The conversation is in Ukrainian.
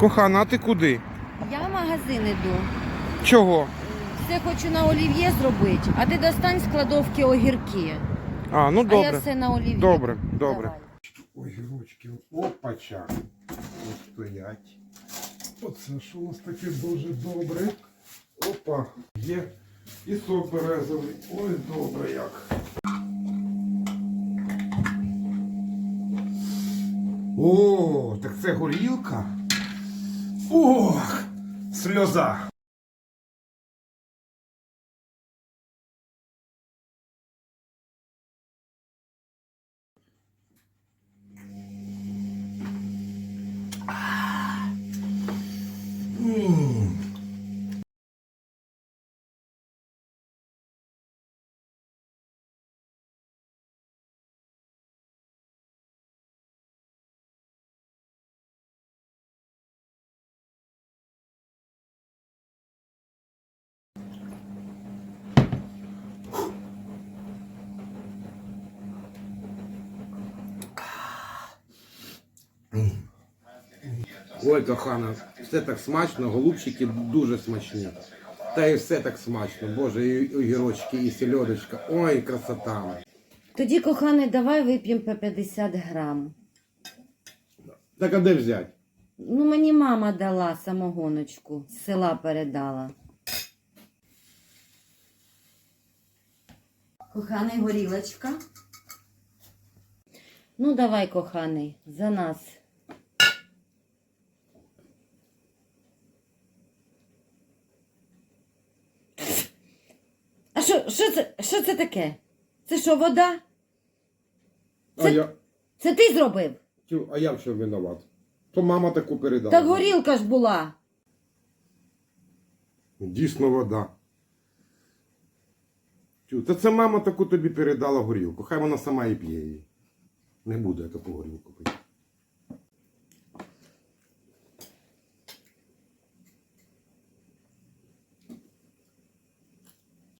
Кохана, а ти куди? Я в магазин іду. Чого? Все хочу на олів'є зробити, а ти достань з кладовки огірки. А, ну А я добре. все на олів'є. Добре, добре. Давай. Огірочки, опача. Ось стоять. Оце що у нас таке дуже добре. Опа, є. І сок березовий. Ой, добре як. О, так це горілка. Ох, сльоза. Ой, кохана, все так смачно, голубчики дуже смачні. Та і все так смачно. Боже, і огірочки, і сельодочка. Ой, красота. Тоді, коханий, давай вип'ємо по 50 грам. Так а де взяти? Ну, мені мама дала самогоночку, з села передала. Коханий горілочка. Ну, давай, коханий, за нас. А що, що це, що це таке? Це що, вода? А Це- я, Це ти зробив? Тю, а я в чому винуват? То мама таку передала. Так горілка ж була. Дійсно вода. Тю, та це мама таку тобі передала горілку. Хай вона сама і п'є її. Не буду я таку горілку пити.